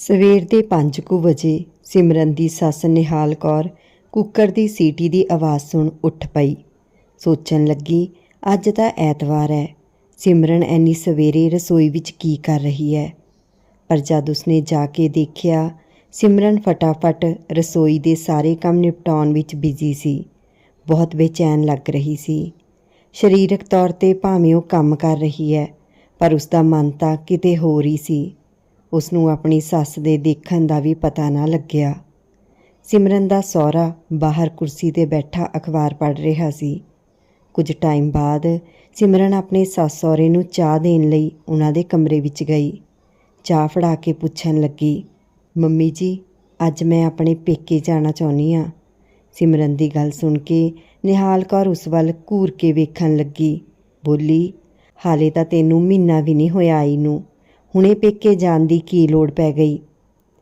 ਸਵੇਰ ਦੇ 5:00 ਵਜੇ ਸਿਮਰਨ ਦੀ ਸੱਸ ਨਿਹਾਲ ਕੌਰ ਕੁੱਕਰ ਦੀ ਸੀਟੀ ਦੀ ਆਵਾਜ਼ ਸੁਣ ਉੱਠ ਪਈ। ਸੋਚਣ ਲੱਗੀ, ਅੱਜ ਤਾਂ ਐਤਵਾਰ ਹੈ। ਸਿਮਰਨ ਐਨੀ ਸਵੇਰੇ ਰਸੋਈ ਵਿੱਚ ਕੀ ਕਰ ਰਹੀ ਹੈ? ਪਰ ਜਦ ਉਸਨੇ ਜਾ ਕੇ ਦੇਖਿਆ, ਸਿਮਰਨ ਫਟਾਫਟ ਰਸੋਈ ਦੇ ਸਾਰੇ ਕੰਮ ਨਿਪਟਾਉਣ ਵਿੱਚ ਬਿਜ਼ੀ ਸੀ। ਬਹੁਤ ਬੇਚੈਨ ਲੱਗ ਰਹੀ ਸੀ। ਸਰੀਰਕ ਤੌਰ ਤੇ ਭਾਵੇਂ ਉਹ ਕੰਮ ਕਰ ਰਹੀ ਹੈ, ਪਰ ਉਸ ਦਾ ਮਨ ਤਾਂ ਕਿਤੇ ਹੋਰ ਹੀ ਸੀ। ਉਸ ਨੂੰ ਆਪਣੀ ਸੱਸ ਦੇ ਦੇਖਣ ਦਾ ਵੀ ਪਤਾ ਨਾ ਲੱਗਿਆ। ਸਿਮਰਨ ਦਾ ਸਹੁਰਾ ਬਾਹਰ ਕੁਰਸੀ ਤੇ ਬੈਠਾ ਅਖਬਾਰ ਪੜ੍ਹ ਰਿਹਾ ਸੀ। ਕੁਝ ਟਾਈਮ ਬਾਅਦ ਸਿਮਰਨ ਆਪਣੇ ਸੱਸ ਸਹੁਰੇ ਨੂੰ ਚਾਹ ਦੇਣ ਲਈ ਉਹਨਾਂ ਦੇ ਕਮਰੇ ਵਿੱਚ ਗਈ। ਚਾਹ ਫੜਾ ਕੇ ਪੁੱਛਣ ਲੱਗੀ, ਮੰਮੀ ਜੀ, ਅੱਜ ਮੈਂ ਆਪਣੇ ਪੇਕੇ ਜਾਣਾ ਚਾਹੁੰਦੀ ਹਾਂ। ਸਿਮਰਨ ਦੀ ਗੱਲ ਸੁਣ ਕੇ ਨਿਹਾਲ ਕੌਰ ਉਸ ਵੱਲ ਘੂਰ ਕੇ ਵੇਖਣ ਲੱਗੀ। ਬੋਲੀ, ਹਾਲੇ ਤਾਂ ਤੈਨੂੰ ਮਹੀਨਾ ਵੀ ਨਹੀਂ ਹੋਇਆ ਆਈ ਨੂੰ। ਹੁਣੇ ਪੇਕੇ ਜਾਣ ਦੀ ਕੀ ਲੋੜ ਪੈ ਗਈ?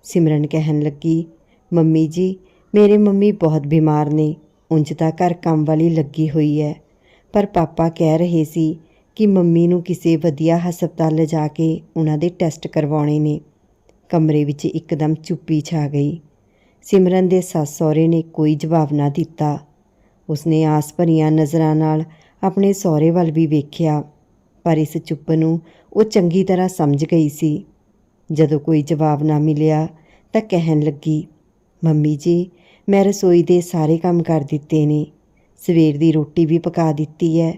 ਸਿਮਰਨ ਕਹਿਣ ਲੱਗੀ, ਮੰਮੀ ਜੀ, ਮੇਰੇ ਮੰਮੀ ਬਹੁਤ ਬਿਮਾਰ ਨੇ, ਉਂਝ ਤਾਂ ਘਰ ਕੰਮ ਵਾਲੀ ਲੱਗੀ ਹੋਈ ਹੈ ਪਰ ਪਾਪਾ ਕਹਿ ਰਹੇ ਸੀ ਕਿ ਮੰਮੀ ਨੂੰ ਕਿਸੇ ਵਧੀਆ ਹਸਪਤਾਲ ਲਿਜਾ ਕੇ ਉਹਨਾਂ ਦੇ ਟੈਸਟ ਕਰਵਾਉਣੇ ਨੇ। ਕਮਰੇ ਵਿੱਚ ਇੱਕਦਮ ਚੁੱਪੀ ਛਾ ਗਈ। ਸਿਮਰਨ ਦੇ ਸੱਸ ਸਹੁਰੇ ਨੇ ਕੋਈ ਜਵਾਬ ਨਾ ਦਿੱਤਾ। ਉਸਨੇ ਆਸ ਭਰੀਆਂ ਨਜ਼ਰਾਂ ਨਾਲ ਆਪਣੇ ਸਹੁਰੇ ਵੱਲ ਵੀ ਵੇਖਿਆ, ਪਰ ਇਸ ਚੁੱਪ ਨੂੰ ਉਹ ਚੰਗੀ ਤਰ੍ਹਾਂ ਸਮਝ ਗਈ ਸੀ। ਜਦੋਂ ਕੋਈ ਜਵਾਬ ਨਾ ਮਿਲਿਆ ਤਾਂ ਕਹਿਣ ਲੱਗੀ, ਮੰਮੀ ਜੀ, ਮੈਂ ਰਸੋਈ ਦੇ ਸਾਰੇ ਕੰਮ ਕਰ ਦਿੱਤੇ ਨੇ। ਸਵੇਰ ਦੀ ਰੋਟੀ ਵੀ ਪਕਾ ਦਿੱਤੀ ਹੈ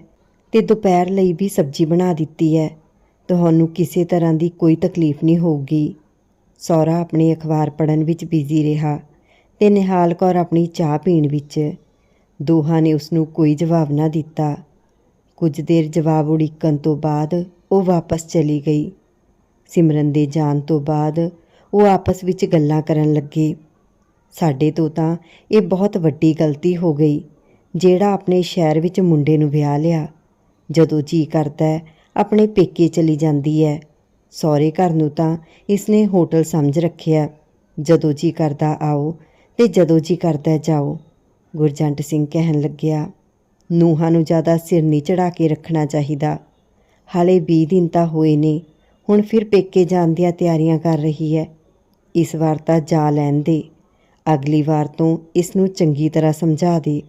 ਤੇ ਦੁਪਹਿਰ ਲਈ ਵੀ ਸਬਜ਼ੀ ਬਣਾ ਦਿੱਤੀ ਹੈ। ਤੁਹਾਨੂੰ ਕਿਸੇ ਤਰ੍ਹਾਂ ਦੀ ਕੋਈ ਤਕਲੀਫ ਨਹੀਂ ਹੋਊਗੀ। ਸੌਰਾ ਆਪਣੇ ਅਖਬਾਰ ਪੜ੍ਹਨ ਵਿੱਚ ਬਿਜ਼ੀ ਰਿਹਾ ਤੇ ਨਿਹਾਲ ਕੌਰ ਆਪਣੀ ਚਾਹ ਪੀਣ ਵਿੱਚ। ਦੋਹਾਂ ਨੇ ਉਸ ਨੂੰ ਕੋਈ ਜਵਾਬ ਨਾ ਦਿੱਤਾ। ਕੁਝ ਦੇਰ ਜਵਾਬ ਉਡੀਕਣ ਤੋਂ ਬਾਅਦ ਉਹ ਵਾਪਸ ਚਲੀ ਗਈ। ਸਿਮਰਨ ਦੇ ਜਾਣ ਤੋਂ ਬਾਅਦ ਉਹ ਆਪਸ ਵਿੱਚ ਗੱਲਾਂ ਕਰਨ ਲੱਗੇ। ਸਾਡੇ ਤੋਂ ਤਾਂ ਇਹ ਬਹੁਤ ਵੱਡੀ ਗਲਤੀ ਹੋ ਗਈ, ਜਿਹੜਾ ਆਪਣੇ ਸ਼ਹਿਰ ਵਿੱਚ ਮੁੰਡੇ ਨੂੰ ਵਿਆਹ ਲਿਆ। ਜਦੋਂ ਜੀ ਕਰਦਾ ਆਪਣੇ ਪੇਕੇ ਚਲੀ ਜਾਂਦੀ ਹੈ। ਸਹੁਰੇ ਘਰ ਨੂੰ ਤਾਂ ਇਸਨੇ ਹੋਟਲ ਸਮਝ ਰੱਖਿਆ। ਜਦੋਂ ਜੀ ਕਰਦਾ ਆਓ ਤੇ ਜਦੋਂ ਜੀ ਕਰਦਾ ਜਾਓ, ਗੁਰਜੰਟ ਸਿੰਘ ਕਹਿਣ ਲੱਗਿਆ, ਨੂਹਾਂ ਨੂੰ ਜ਼ਿਆਦਾ ਸਿਰ ਨਹੀਂ ਚੜਾ ਕੇ ਰੱਖਣਾ ਚਾਹੀਦਾ। ਹਾਲੇ 20 ਦਿਨ ਤਾਂ ਹੋਏ ਨੇ, ਹੁਣ ਫਿਰ ਪੇਕੇ ਜਾਣ ਦੀਆਂ ਤਿਆਰੀਆਂ ਕਰ ਰਹੀ ਹੈ। ਇਸ ਵਾਰ ਤਾਂ ਜਾ ਲੈਣ ਦੇ। ਅਗਲੀ ਵਾਰ ਤੋਂ ਇਸ ਨੂੰ ਚੰਗੀ ਤਰ੍ਹਾਂ ਸਮਝਾ ਦੇ।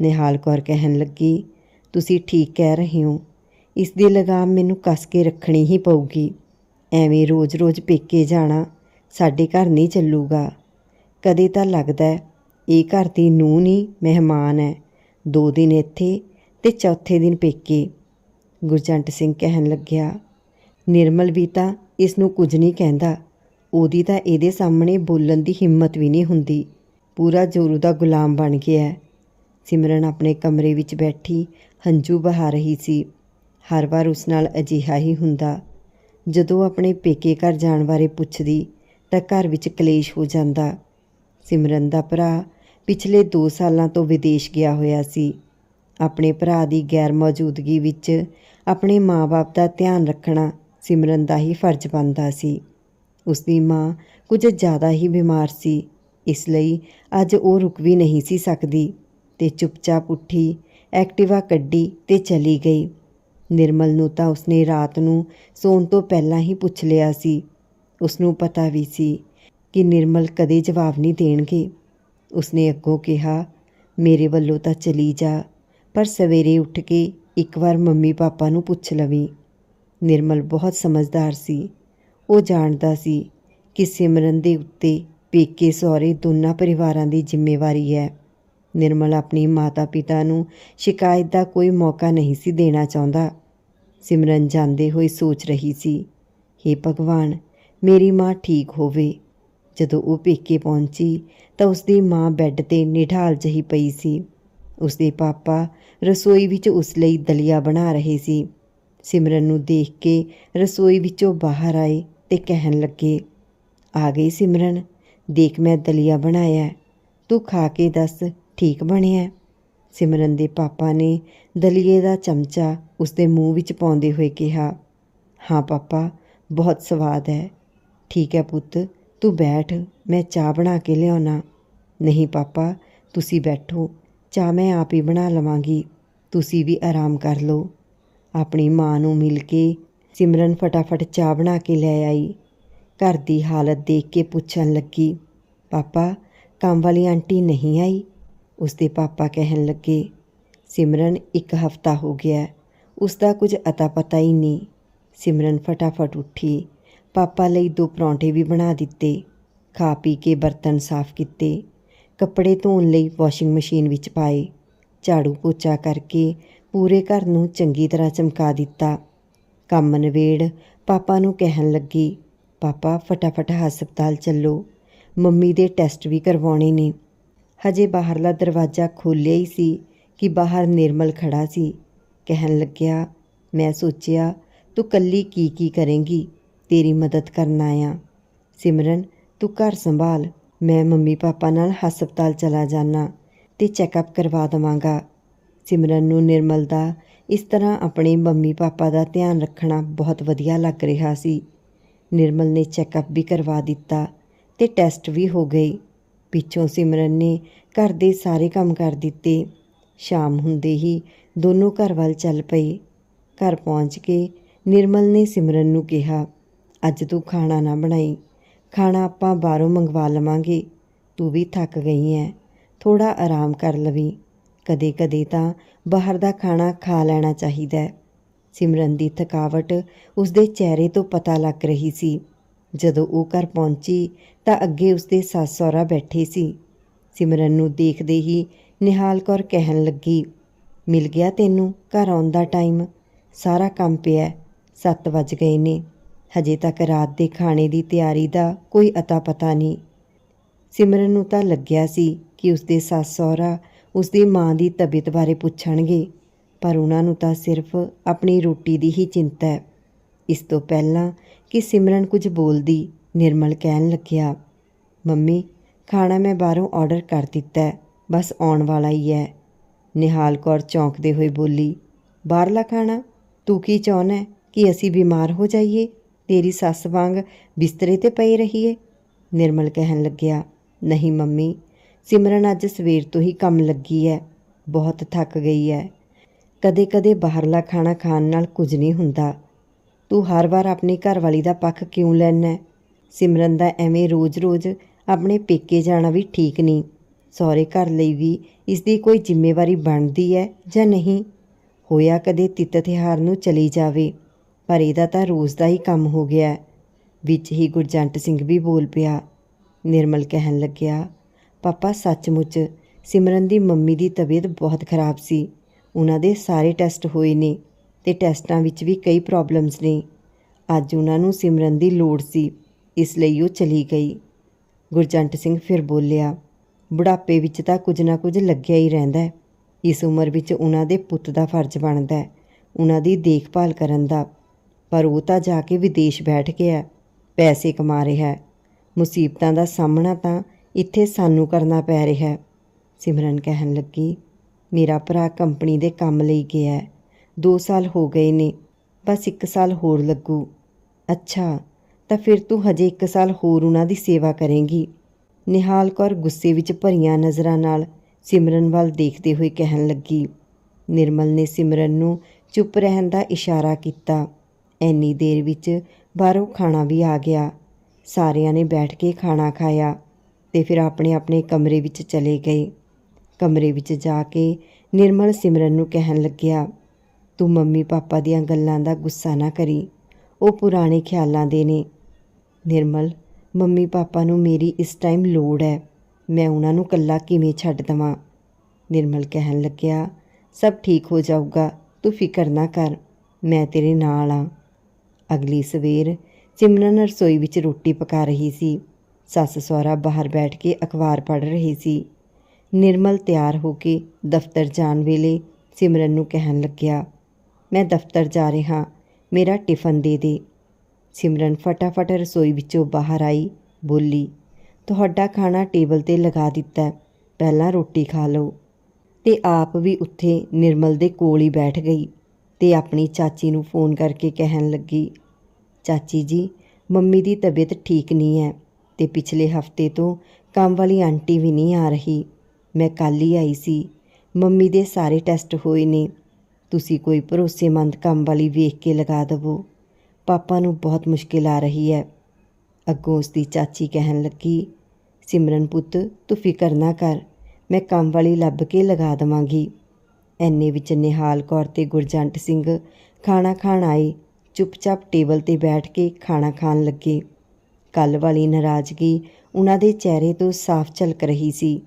ਨਿਹਾਲ ਕੌਰ ਕਹਿਣ ਲੱਗੀ, ਤੁਸੀਂ ਠੀਕ ਕਹਿ ਰਹੇ ਹੋ। ਇਸ ਦੀ ਲਗਾਮ ਮੈਨੂੰ ਕੱਸ ਕੇ ਰੱਖਣੀ ਹੀ ਪਊਗੀ। ਐਵੇਂ ਰੋਜ਼-ਰੋਜ਼ ਪੇਕੇ ਜਾਣਾ ਸਾਡੇ ਘਰ ਨਹੀਂ ਚੱਲੂਗਾ। ਕਦੇ ਤਾਂ ਲੱਗਦਾ ਇਹ ਘਰ ਦੀ ਨੂੰਹ ਨਹੀਂ ਮਹਿਮਾਨ ਹੈ। ਦੋ ਦਿਨ ਇੱਥੇ ਤੇ ਚੌਥੇ ਦਿਨ ਪੇਕੇ। ਗੁਰਜੰਟ ਸਿੰਘ ਕਹਿਣ ਲੱਗਿਆ, ਨਿਰਮਲ ਵੀ ਤਾਂ ਇਸ ਨੂੰ ਕੁਝ ਨਹੀਂ ਕਹਿੰਦਾ। ਉਹਦੀ ਤਾਂ ਇਹਦੇ ਸਾਹਮਣੇ ਬੋਲਣ ਦੀ ਹਿੰਮਤ ਵੀ ਨਹੀਂ ਹੁੰਦੀ। ਪੂਰਾ ਜੋਰੂ ਦਾ ਗੁਲਾਮ ਬਣ ਗਿਆ ਸਿਮਰਨ ਆਪਣੇ ਕਮਰੇ ਵਿੱਚ ਬੈਠੀ ਹੰਝੂ ਬਹਾ ਰਹੀ ਸੀ। ਹਰ ਵਾਰ ਉਸ ਨਾਲ ਅਜਿਹਾ ਹੀ ਹੁੰਦਾ। ਜਦੋਂ ਆਪਣੇ ਪੇਕੇ ਘਰ ਜਾਣ ਬਾਰੇ ਪੁੱਛਦੀ, ਤਾਂ ਘਰ ਵਿੱਚ ਕਲੇਸ਼ ਹੋ ਜਾਂਦਾ। ਸਿਮਰਨ ਦਾ ਭਰਾ ਪਿਛਲੇ 2 ਸਾਲਾਂ ਤੋਂ ਵਿਦੇਸ਼ ਗਿਆ ਹੋਇਆ ਸੀ। ਆਪਣੇ ਭਰਾ ਦੀ ਗੈਰ ਮੌਜੂਦਗੀ ਵਿੱਚ ਆਪਣੇ ਮਾਪੇ ਦਾ ਧਿਆਨ ਰੱਖਣਾ ਸਿਮਰਨ ਦਾ ਹੀ ਫਰਜ਼ ਬਣਦਾ ਸੀ। ਉਸ ਦੀ ਮਾਂ ਕੁਝ ਜ਼ਿਆਦਾ ਹੀ ਬਿਮਾਰ ਸੀ, ਇਸ ਲਈ ਅੱਜ ਉਹ ਰੁਕ ਵੀ ਨਹੀਂ ਸੀ ਸਕਦੀ ਤੇ ਚੁੱਪਚਾਪ ਉੱਠੀ, ਐਕਟਿਵਾ ਕੱਢੀ ਤੇ ਚਲੀ ਗਈ। ਨਿਰਮਲ ਨੂੰ ਤਾਂ ਉਸਨੇ ਰਾਤ ਨੂੰ ਸੌਣ ਤੋਂ ਪਹਿਲਾਂ ਹੀ ਪੁੱਛ ਲਿਆ ਸੀ। ਉਸ ਨੂੰ ਪਤਾ ਵੀ ਸੀ ਕਿ ਨਿਰਮਲ ਕਦੇ ਜਵਾਬ ਨਹੀਂ ਦੇਣਗੇ। ਉਸਨੇ ਅੱਗੋਂ ਕਿਹਾ, ਮੇਰੇ ਵੱਲੋਂ ਤਾਂ ਚਲੀ ਜਾ, ਪਰ ਸਵੇਰੇ ਉੱਠ ਕੇ ਇੱਕ ਵਾਰ ਮੰਮੀ ਪਾਪਾ ਨੂੰ ਪੁੱਛ ਲਵੀ। ਨਿਰਮਲ ਬਹੁਤ ਸਮਝਦਾਰ ਸੀ। ਉਹ ਜਾਣਦਾ ਸੀ ਕਿ ਸਿਮਰਨ ਦੇ ਉੱਤੇ ਪੇਕੇ ਸਹੁਰੇ ਦੋਨਾਂ ਪਰਿਵਾਰਾਂ ਦੀ ਜ਼ਿੰਮੇਵਾਰੀ ਹੈ। ਨਿਰਮਲ ਆਪਣੀ ਮਾਤਾ-ਪਿਤਾ ਨੂੰ ਸ਼ਿਕਾਇਤ ਦਾ ਕੋਈ ਮੌਕਾ ਨਹੀਂ ਸੀ ਦੇਣਾ ਚਾਹੁੰਦਾ। ਸਿਮਰਨ ਜਾਂਦੇ ਹੋਏ ਸੋਚ ਰਹੀ ਸੀ हे ਭਗਵਾਨ, ਮੇਰੀ ਮਾਂ ਠੀਕ ਹੋਵੇ। ਜਦੋਂ ਉਹ ਪੇਕੇ ਪਹੁੰਚੀ ਤਾਂ ਉਸਦੀ ਮਾਂ ਬੈੱਡ ਤੇ ਨਿਢਾਲ ਜਹੀ ਪਈ ਸੀ। ਉਸਦੇ ਪਾਪਾ ਰਸੋਈ ਵਿੱਚ ਉਸ ਲਈ ਦਲੀਆ ਬਣਾ ਰਹੇ ਸੀ। ਸਿਮਰਨ ਨੂੰ ਦੇਖ ਕੇ ਰਸੋਈ ਵਿੱਚੋਂ ਬਾਹਰ ਆਏ ਤੇ ਕਹਿਣ ਲੱਗੇ, ਆ ਗਈ ਸਿਮਰਨ, ਦੇਖ ਮੈਂ ਦਲੀਆ ਬਣਾਇਆ ਤੂੰ ਖਾ ਕੇ ਦੱਸ, ਠੀਕ ਬਣਿਆ ਸਿਮਰਨ ਦੇ ਪਾਪਾ ਨੇ ਦਲੀਏ ਦਾ ਚਮਚਾ ਉਸਦੇ ਮੂੰਹ ਵਿੱਚ ਪਾਉਂਦੇ ਹੋਏ ਕਿਹਾ, ਹਾਂ ਪਾਪਾ, ਬਹੁਤ ਸਵਾਦ ਹੈ। ਠੀਕ ਹੈ ਪੁੱਤ, ਤੂੰ ਬੈਠ, ਮੈਂ ਚਾਹ ਬਣਾ ਕੇ ਲਿਆਉਣਾ। ਨਹੀਂ ਪਾਪਾ, ਤੁਸੀਂ ਬੈਠੋ ਚਾਹ ਮੈਂ ਆਪ ਹੀ ਬਣਾ ਲਵਾਂਗੀ। ਤੁਸੀਂ ਵੀ ਆਰਾਮ ਕਰ ਲਓ। ਆਪਣੀ ਮਾਂ ਨੂੰ ਮਿਲ ਕੇ ਸਿਮਰਨ ਫਟਾਫਟ ਚਾਹ ਬਣਾ ਕੇ ਲੈ ਆਈ। ਘਰ ਦੀ ਹਾਲਤ ਦੇਖ ਕੇ ਪੁੱਛਣ ਲੱਗੀ, ਪਾਪਾ, ਕੰਮ ਵਾਲੀ ਆਂਟੀ ਨਹੀਂ ਆਈ? ਉਸਦੇ ਪਾਪਾ ਕਹਿਣ ਲੱਗੇ, ਸਿਮਰਨ, ਇੱਕ ਹਫਤਾ ਹੋ ਗਿਆ। ਉਸ ਦਾ ਕੁਝ ਅਤਾ ਪਤਾ ਹੀ ਨਹੀਂ। ਸਿਮਰਨ ਫਟਾਫਟ ਉੱਠੀ। ਪਾਪਾ ਲਈ ਦੋ ਪਰੌਂਠੇ ਵੀ ਬਣਾ ਦਿੱਤੇ। ਖਾ ਪੀ ਕੇ ਬਰਤਨ ਸਾਫ਼ ਕੀਤੇ। ਕੱਪੜੇ ਧੋਣ ਲਈ ਵਾਸ਼ਿੰਗ ਮਸ਼ੀਨ ਵਿੱਚ ਪਾਏ। ਝਾੜੂ ਪੋਚਾ ਕਰਕੇ ਪੂਰੇ ਘਰ ਨੂੰ ਚੰਗੀ ਤਰ੍ਹਾਂ ਚਮਕਾ ਦਿੱਤਾ। ਕੰਮ ਨਵੇੜ ਪਾਪਾ ਨੂੰ ਕਹਿਣ ਲੱਗੀ, ਪਾਪਾ, ਫਟਾਫਟ ਹਸਪਤਾਲ ਚੱਲੋ। ਮੰਮੀ ਦੇ ਟੈਸਟ ਵੀ ਕਰਵਾਉਣੇ ਨੇ। ਹਜੇ ਬਾਹਰਲਾ ਦਰਵਾਜ਼ਾ ਖੋਲ੍ਹਿਆ ਹੀ ਸੀ ਕਿ ਬਾਹਰ ਨਿਰਮਲ ਖੜਾ ਸੀ। ਕਹਿਣ ਲੱਗਿਆ, ਮੈਂ ਸੋਚਿਆ, ਤੂੰ ਕੱਲੀ ਕੀ ਕੀ ਕਰੇਂਗੀ? ਤੇਰੀ ਮਦਦ ਕਰਨ ਆਇਆ। ਸਿਮਰਨ, ਤੂੰ ਘਰ ਸੰਭਾਲ। ਮੈਂ ਮੰਮੀ ਪਾਪਾ ਨਾਲ ਹਸਪਤਾਲ ਚਲਾ ਜਾਣਾ ਤੇ ਚੈੱਕਅਪ ਕਰਵਾ ਦਵਾਂਗਾ। ਸਿਮਰਨ ਨੂੰ ਨਿਰਮਲ ਦਾ ਇਸ ਤਰ੍ਹਾਂ ਆਪਣੇ ਮੰਮੀ ਪਾਪਾ ਦਾ ਧਿਆਨ ਰੱਖਣਾ ਬਹੁਤ ਵਧੀਆ ਲੱਗ ਰਿਹਾ ਸੀ। ਨਿਰਮਲ ਨੇ ਚੈੱਕਅਪ ਵੀ ਕਰਵਾ ਦਿੱਤਾ ਤੇ ਟੈਸਟ ਵੀ ਹੋ ਗਏ ਪਿੱਛੋਂ ਸਿਮਰਨ ਨੇ ਘਰ ਦੇ ਸਾਰੇ ਕੰਮ ਕਰ ਦਿੱਤੇ। ਸ਼ਾਮ ਹੁੰਦੇ ਹੀ ਦੋਨੋਂ ਘਰ ਵੱਲ ਚੱਲ ਪਏ। ਘਰ ਪਹੁੰਚ ਕੇ ਨਿਰਮਲ ਨੇ ਸਿਮਰਨ ਨੂੰ ਕਿਹਾ, ਅੱਜ ਤੂੰ ਖਾਣਾ ਨਾ ਬਣਾਈ। ਖਾਣਾ ਆਪਾਂ ਬਾਹਰੋਂ ਮੰਗਵਾ ਲਵਾਂਗੇ। ਤੂੰ ਵੀ ਥੱਕ ਗਈ ਐ। ਥੋੜਾ ਆਰਾਮ ਕਰ ਲਵੀਂ। ਕਦੇ ਕਦੇ ਤਾਂ ਬਾਹਰ ਦਾ ਖਾਣਾ ਖਾ ਲੈਣਾ ਚਾਹੀਦਾ ਹੈ ਸਿਮਰਨ ਦੀ ਥਕਾਵਟ ਉਸਦੇ ਚਿਹਰੇ ਤੋਂ ਪਤਾ ਲੱਗ ਰਹੀ ਸੀ। ਜਦੋਂ ਉਹ ਘਰ ਪਹੁੰਚੀ ਤਾਂ ਅੱਗੇ ਉਸਦੇ ਸੱਸ ਸਹੁਰਾ ਬੈਠੇ ਸੀ। ਸਿਮਰਨ ਨੂੰ ਦੇਖਦੇ ਹੀ ਨਿਹਾਲ ਕੌਰ ਕਹਿਣ ਲੱਗੀ, ਮਿਲ ਗਿਆ ਤੈਨੂੰ ਘਰ ਆਉਣ ਦਾ ਟਾਈਮ। ਸਾਰਾ ਕੰਮ ਪਿਆ 7 ਵੱਜ ਗਏ ਨੇ। ਹਜੇ ਤੱਕ ਰਾਤ ਦੇ ਖਾਣੇ ਦੀ ਤਿਆਰੀ ਦਾ ਕੋਈ ਅਤਾ ਪਤਾ ਨਹੀਂ। ਸਿਮਰਨ ਨੂੰ ਤਾਂ ਲੱਗਿਆ ਸੀ ਕਿ ਉਸਦੇ ਸੱਸ ਸਹੁਰਾ ਉਸਦੀ ਮਾਂ ਦੀ ਤਬੀਅਤ ਬਾਰੇ ਪੁੱਛਣਗੇ, ਪਰ ਉਹਨਾਂ ਨੂੰ ਤਾਂ ਸਿਰਫ ਆਪਣੀ ਰੋਟੀ ਦੀ ਹੀ ਚਿੰਤਾ ਹੈ। ਇਸ ਤੋਂ ਪਹਿਲਾਂ ਕਿ ਸਿਮਰਨ ਕੁਝ ਬੋਲਦੀ, ਨਿਰਮਲ ਕਹਿਣ ਲੱਗਿਆ, ਮੰਮੀ, ਖਾਣਾ ਮੈਂ ਬਾਹਰੋਂ ਆਰਡਰ ਕਰ ਦਿੱਤਾ ਬਸ ਆਉਣ ਵਾਲਾ ਹੀ ਹੈ। ਨਿਹਾਲ ਕੌਰ ਚੌਂਕਦੇ ਹੋਏ ਬੋਲੀ, ਬਾਹਰਲਾ ਖਾਣਾ? ਤੂੰ ਕੀ ਚਾਹੁੰਦਾ ਕਿ ਅਸੀਂ ਬਿਮਾਰ ਹੋ ਜਾਈਏ? ਤੇਰੀ ਸੱਸ ਵਾਂਗ ਬਿਸਤਰੇ ਤੇ ਪਈ ਰਹੀਏ? ਨਿਰਮਲ ਕਹਿਣ ਲੱਗਿਆ, ਨਹੀਂ ਮੰਮੀ, ਸਿਮਰਨ ਅੱਜ ਸਵੇਰ ਤੋਂ ਹੀ ਕੰਮ ਲੱਗੀ ਹੈ ਬਹੁਤ ਥੱਕ ਗਈ ਹੈ ਕਦੇ-ਕਦੇ ਬਾਹਰਲਾ ਖਾਣਾ ਖਾਣ ਨਾਲ ਕੁਝ ਨਹੀਂ ਹੁੰਦਾ। ਤੂੰ ਹਰ ਵਾਰ ਆਪਣੀ ਘਰਵਾਲੀ ਦਾ ਪੱਖ ਕਿਉਂ ਲੈਣਾ ਸਿਮਰਨ ਦਾ ਐਵੇਂ ਰੋਜ਼-ਰੋਜ਼ ਆਪਣੇ ਪੇਕੇ ਜਾਣਾ ਵੀ ਠੀਕ ਨਹੀਂ। ਸਹੁਰੇ ਘਰ ਲਈ ਵੀ ਇਸ ਦੀ ਕੋਈ ਜ਼ਿੰਮੇਵਾਰੀ ਬਣਦੀ ਹੈ ਜਾਂ ਨਹੀਂ? ਹੋਇਆ ਕਦੇ ਤਿੱਤ ਤਿਉਹਾਰ ਨੂੰ ਚਲੀ ਜਾਵੇ। ਪਰ ਇਹਦਾ ਤਾਂ ਰੋਜ਼ ਦਾ ਹੀ ਕੰਮ ਹੋ ਗਿਆ ਵਿੱਚ ਹੀ ਗੁਰਜੰਟ ਸਿੰਘ ਵੀ ਬੋਲ ਪਿਆ। ਨਿਰਮਲ ਕਹਿਣ ਲੱਗਿਆ, ਪਾਪਾ, ਸੱਚਮੁੱਚ ਸਿਮਰਨ ਦੀ ਮੰਮੀ ਦੀ ਤਬੀਅਤ ਬਹੁਤ ਖਰਾਬ ਸੀ। ਉਹਨਾਂ ਦੇ ਸਾਰੇ ਟੈਸਟ ਹੋਏ ਨੇ ਤੇ ਟੈਸਟਾਂ ਵਿੱਚ ਵੀ ਕਈ ਪ੍ਰੋਬਲਮਸ ਨੇ। ਅੱਜ ਉਹਨਾਂ ਨੂੰ ਸਿਮਰਨ ਦੀ ਲੋੜ ਸੀ, ਇਸ ਲਈ ਉਹ ਚਲੀ ਗਈ। ਗੁਰਜੰਟ ਸਿੰਘ ਫਿਰ ਬੋਲਿਆ, ਬੁਢਾਪੇ ਵਿੱਚ ਤਾਂ ਕੁਝ ਨਾ ਕੁਝ ਲੱਗਿਆ ਹੀ ਰਹਿੰਦਾ ਇਸ ਉਮਰ ਵਿੱਚ ਉਹਨਾਂ ਦੇ ਪੁੱਤ ਦਾ ਫਰਜ਼ ਬਣਦਾ ਹੈ, ਉਹਨਾਂ ਦੀ ਦੇਖਭਾਲ ਕਰਨ ਦਾ। ਪਰ ਉਹ ਤਾਂ ਜਾ ਕੇ ਵਿਦੇਸ਼ ਬੈਠ ਗਿਆ ਪੈਸੇ ਕਮਾ ਰਿਹਾ ਹੈ। ਮੁਸੀਬਤਾਂ ਦਾ ਸਾਹਮਣਾ ਤਾਂ ਇੱਥੇ ਸਾਨੂੰ ਕਰਨਾ ਪੈ ਰਿਹਾ ਹੈ। ਸਿਮਰਨ ਕਹਿਣ ਲੱਗੀ, ਮੇਰਾ ਭਰਾ ਕੰਪਨੀ ਦੇ ਕੰਮ ਲਈ ਗਿਆ ਹੈ। 2 ਸਾਲ ਹੋ ਗਏ ਨੇ, ਬਸ 1 ਸਾਲ ਹੋਰ ਲੱਗੂ। ਅੱਛਾ, ਤਾਂ ਫਿਰ ਤੂੰ ਹਜੇ 1 ਸਾਲ ਹੋਰ ਉਹਨਾਂ ਦੀ ਸੇਵਾ ਕਰੇਂਗੀ। ਨਿਹਾਲ ਕੌਰ ਗੁੱਸੇ ਵਿੱਚ ਭਰੀਆਂ ਨਜ਼ਰਾਂ ਨਾਲ ਸਿਮਰਨ ਵੱਲ ਦੇਖਦੇ ਹੋਏ ਕਹਿਣ ਲੱਗੀ। ਨਿਰਮਲ ਨੇ ਸਿਮਰਨ ਨੂੰ ਚੁੱਪ ਰਹਿਣ ਦਾ ਇਸ਼ਾਰਾ ਕੀਤਾ। ਇੰਨੀ ਦੇਰ ਵਿੱਚ ਬਾਹਰੋਂ ਖਾਣਾ ਵੀ ਆ ਗਿਆ। ਸਾਰਿਆਂ ਨੇ ਬੈਠ ਕੇ ਖਾਣਾ ਖਾਇਆ ਤੇ ਫਿਰ ਆਪਣੇ ਆਪਣੇ ਕਮਰੇ ਵਿੱਚ ਚਲੇ ਗਏ। ਕਮਰੇ ਵਿੱਚ ਜਾ ਕੇ ਨਿਰਮਲ ਸਿਮਰਨ ਨੂੰ ਕਹਿਣ ਲੱਗਿਆ, ਤੂੰ ਮੰਮੀ ਪਾਪਾ ਦੀਆਂ ਗੱਲਾਂ ਦਾ ਗੁੱਸਾ ਨਾ ਕਰੀ। ਉਹ ਪੁਰਾਣੇ ਖਿਆਲਾਂ ਦੇ ਨੇ। ਨਿਰਮਲ, ਮੰਮੀ ਪਾਪਾ ਨੂੰ ਮੇਰੀ ਇਸ ਟਾਈਮ ਲੋੜ ਹੈ। ਮੈਂ ਉਹਨਾਂ ਨੂੰ ਕੱਲਾ ਕਿਵੇਂ ਛੱਡ ਦਵਾਂ? ਨਿਰਮਲ ਕਹਿਣ ਲੱਗਿਆ, ਸਭ ਠੀਕ ਹੋ ਜਾਊਗਾ। ਤੂੰ ਫਿਕਰ ਨਾ ਕਰ। ਮੈਂ ਤੇਰੇ ਨਾਲ ਆ। ਅਗਲੀ ਸਵੇਰ ਸਿਮਰਨ ਰਸੋਈ ਵਿੱਚ ਰੋਟੀ ਪਕਾ ਰਹੀ ਸੀ। ਸੱਸ ਸਹੁਰਾ ਬਾਹਰ ਬੈਠ ਕੇ ਅਖਬਾਰ ਪੜ੍ਹ ਰਹੇ ਸੀ। ਨਿਰਮਲ ਤਿਆਰ ਹੋ ਕੇ ਦਫ਼ਤਰ ਜਾਣ ਵੇਲੇ ਸਿਮਰਨ ਨੂੰ ਕਹਿਣ ਲੱਗਿਆ, ਮੈਂ ਦਫ਼ਤਰ ਜਾ ਰਿਹਾ, ਮੇਰਾ ਟਿਫਨ ਦੇ ਦੇ। ਸਿਮਰਨ ਫਟਾਫਟ ਰਸੋਈ ਵਿੱਚੋਂ ਬਾਹਰ ਆਈ, ਬੋਲੀ, ਤੁਹਾਡਾ ਖਾਣਾ ਟੇਬਲ ਤੇ ਲਗਾ ਦਿੱਤਾ, ਪਹਿਲਾਂ ਰੋਟੀ ਖਾ ਲਓ। ਤੇ ਆਪ ਵੀ ਉੱਥੇ ਨਿਰਮਲ ਦੇ ਕੋਲ ਹੀ ਬੈਠ ਗਈ। ਤੇ ਆਪਣੀ ਚਾਚੀ ਨੂੰ ਫੋਨ ਕਰਕੇ ਕਹਿਣ ਲੱਗੀ, ਚਾਚੀ ਜੀ, ਮੰਮੀ ਦੀ ਤਬੀਅਤ ਠੀਕ ਨਹੀਂ ਹੈ ਤੇ ਪਿਛਲੇ ਹਫ਼ਤੇ ਤੋਂ ਕੰਮ ਵਾਲੀ ਆਂਟੀ ਵੀ ਨਹੀਂ ਆ ਰਹੀ। ਮੈਂ ਕੱਲ ਹੀ ਆਈ ਸੀ। ਮੰਮੀ ਦੇ ਸਾਰੇ ਟੈਸਟ ਹੋਏ ਨੇ। ਤੁਸੀਂ ਕੋਈ ਭਰੋਸੇਮੰਦ ਕੰਮ ਵਾਲੀ ਵੇਖ ਕੇ ਲਗਾ ਦੇਵੋ। ਪਾਪਾ ਨੂੰ ਬਹੁਤ ਮੁਸ਼ਕਿਲ ਆ ਰਹੀ ਹੈ। ਅੱਗੋਂ ਉਸ ਦੀ ਚਾਚੀ ਕਹਿਣ ਲੱਗੀ, ਸਿਮਰਨ ਪੁੱਤ, ਤੂੰ ਫਿਕਰ ਨਾ ਕਰ। ਮੈਂ ਕੰਮ ਵਾਲੀ ਲੱਭ ਕੇ ਲਗਾ ਦਵਾਂਗੀ। ਐਨੇ ਵਿੱਚ ਨਿਹਾਲ ਕੌਰ ਤੇ ਗੁਰਜੰਟ ਸਿੰਘ ਖਾਣਾ ਖਾਣ ਆਏ, ਚੁੱਪਚਾਪ ਟੇਬਲ ਤੇ ਬੈਠ ਕੇ ਖਾਣਾ ਖਾਣ ਲੱਗੇ। ਕੱਲ ਵਾਲੀ ਨਾਰਾਜ਼ਗੀ ਉਹਨਾਂ ਦੇ ਚਿਹਰੇ ਤੋਂ ਸਾਫ਼ ਝਲਕ ਰਹੀ ਸੀ।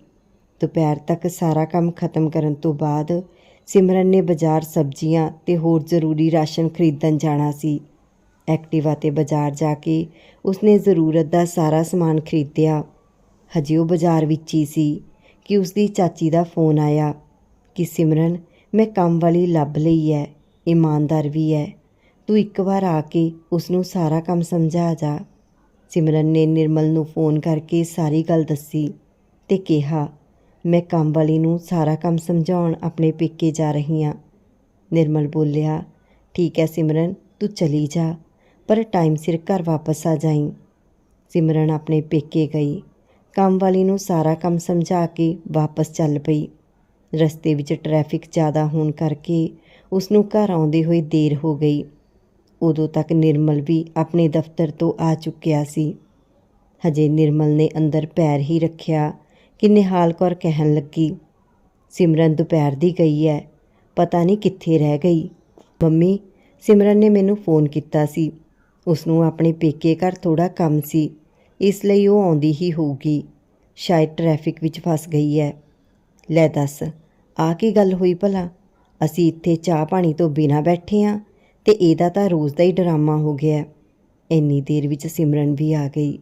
ਦੁਪਹਿਰ ਤੱਕ ਸਾਰਾ ਕੰਮ ਖਤਮ ਕਰਨ ਤੋਂ ਬਾਅਦ ਸਿਮਰਨ ਨੇ ਬਾਜ਼ਾਰ ਸਬਜ਼ੀਆਂ ਤੇ ਹੋਰ ਜ਼ਰੂਰੀ ਰਾਸ਼ਨ ਖਰੀਦਣ ਜਾਣਾ ਸੀ। ਐਕਟਿਵਾ ਤੇ ਬਾਜ਼ਾਰ ਜਾ ਕੇ ਉਸਨੇ ਜ਼ਰੂਰਤ ਦਾ ਸਾਰਾ ਸਮਾਨ ਖਰੀਦਿਆ। ਹਜੇ ਉਹ ਬਾਜ਼ਾਰ ਵਿੱਚ ਹੀ ਸੀ ਕਿ ਉਸਦੀ ਚਾਚੀ ਦਾ ਫੋਨ ਆਇਆ। ਕਿ ਸਿਮਰਨ, ਮੈਂ ਕੰਮ ਵਾਲੀ ਲੱਭ ਲਈ ਹੈ ਇਮਾਨਦਾਰ ਵੀ ਹੈ ਤੂੰ ਇੱਕ ਵਾਰ ਆ ਕੇ ਉਸ ਨੂੰ ਸਾਰਾ ਕੰਮ ਸਮਝਾ ਜਾ। ਸਿਮਰਨ ਨੇ ਨਿਰਮਲ ਨੂੰ ਫੋਨ ਕਰਕੇ ਸਾਰੀ ਗੱਲ ਦੱਸੀ ਤੇ ਕਿਹਾ, ਮੈਂ ਕੰਮ ਵਾਲੀ ਨੂੰ ਸਾਰਾ ਕੰਮ ਸਮਝਾਉਣ ਆਪਣੇ ਪੇਕੇ ਜਾ ਰਹੀ ਹਾਂ ਨਿਰਮਲ ਬੋਲਿਆ, ਠੀਕ ਹੈ ਸਿਮਰਨ, ਤੂੰ ਚਲੀ ਜਾ, ਪਰ ਟਾਈਮ ਸਿਰ ਘਰ ਵਾਪਸ ਆ ਜਾਈਂ। ਸਿਮਰਨ ਆਪਣੇ ਪੇਕੇ ਗਈ। ਕੰਮ ਵਾਲੀ ਨੂੰ ਸਾਰਾ ਕੰਮ ਸਮਝਾ ਕੇ ਵਾਪਸ ਚੱਲ ਪਈ। ਰਸਤੇ ਵਿੱਚ ਟ੍ਰੈਫਿਕ ਜ਼ਿਆਦਾ ਹੋਣ ਕਰਕੇ ਉਸ ਨੂੰ ਘਰ ਆਉਂਦੇ ਹੋਏ ਦੇਰ ਹੋ ਗਈ। ਉਦੋਂ ਤੱਕ ਨਿਰਮਲ ਵੀ ਆਪਣੇ ਦਫ਼ਤਰ ਤੋਂ ਆ ਚੁੱਕਿਆ ਸੀ। ਹਜੇ ਨਿਰਮਲ ਨੇ ਅੰਦਰ ਪੈਰ ਹੀ ਰੱਖਿਆ ਕਿ ਨਿਹਾਲ ਕੌਰ ਕਹਿਣ ਲੱਗੀ, ਸਿਮਰਨ ਦੁਪਹਿਰ ਦੀ ਗਈ ਹੈ ਪਤਾ ਨਹੀਂ ਕਿੱਥੇ ਰਹਿ ਗਈ। ਮੰਮੀ, ਸਿਮਰਨ ਨੇ ਮੈਨੂੰ ਫੋਨ ਕੀਤਾ ਸੀ। ਉਸ ਨੂੰ ਆਪਣੇ ਪੇਕੇ ਘਰ ਥੋੜਾ ਕੰਮ ਸੀ, ਇਸ ਲਈ ਉਹ ਆਉਂਦੀ ਹੀ ਹੋਊਗੀ। ਸ਼ਾਇਦ ਟ੍ਰੈਫਿਕ ਵਿੱਚ ਫਸ ਗਈ ਹੈ ਲੈ ਦੱਸ, ਆ ਕੀ ਗੱਲ ਹੋਈ ਭਲਾ? ਅਸੀਂ ਇੱਥੇ ਚਾਹ ਪਾਣੀ ਤੋਂ ਬਿਨਾਂ ਬੈਠੇ ਆਂ ਤੇ ਇਹਦਾ ਤਾਂ ਰੋਜ਼ ਦਾ ਹੀ ਡਰਾਮਾ ਹੋ ਗਿਆ। ਇੰਨੀ ਦੇਰ ਵਿੱਚ ਸਿਮਰਨ ਵੀ ਆ ਗਈ।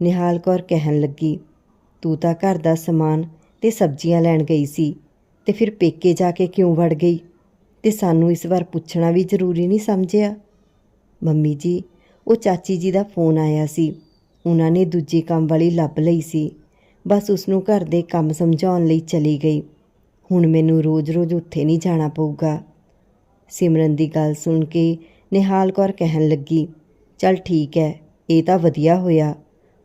ਨਿਹਾਲ ਕੌਰ ਕਹਿਣ ਲੱਗੀ, ਤੂੰ ਤਾਂ ਘਰ ਦਾ ਸਮਾਨ ਤੇ ਸਬਜ਼ੀਆਂ ਲੈਣ ਗਈ ਸੀ ਤੇ ਫਿਰ ਪੇਕੇ ਜਾ ਕੇ ਕਿਉਂ ਵੜ ਗਈ? ਤੇ ਸਾਨੂੰ ਇਸ ਵਾਰ ਪੁੱਛਣਾ ਵੀ ਜ਼ਰੂਰੀ ਨਹੀਂ ਸਮਝਿਆ? ਮੰਮੀ ਜੀ, ਉਹ ਚਾਚੀ ਜੀ ਦਾ ਫੋਨ ਆਇਆ ਸੀ। ਉਹਨਾਂ ਨੇ ਦੂਜੀ ਕੰਮ ਵਾਲੀ ਲੱਭ ਲਈ ਸੀ। ਬਸ ਉਸ ਨੂੰ ਘਰ ਦੇ ਕੰਮ ਸਮਝਾਉਣ ਲਈ ਚਲੀ ਗਈ। ਹੁਣ ਮੈਨੂੰ ਰੋਜ਼-ਰੋਜ਼ ਉੱਥੇ ਨਹੀਂ ਜਾਣਾ ਪਊਗਾ। ਸਿਮਰਨ ਦੀ ਗੱਲ ਸੁਣ ਕੇ ਨਿਹਾਲ ਕੌਰ ਕਹਿਣ ਲੱਗੀ, ਚੱਲ ਠੀਕ ਹੈ ਇਹ ਤਾਂ ਵਧੀਆ ਹੋਇਆ।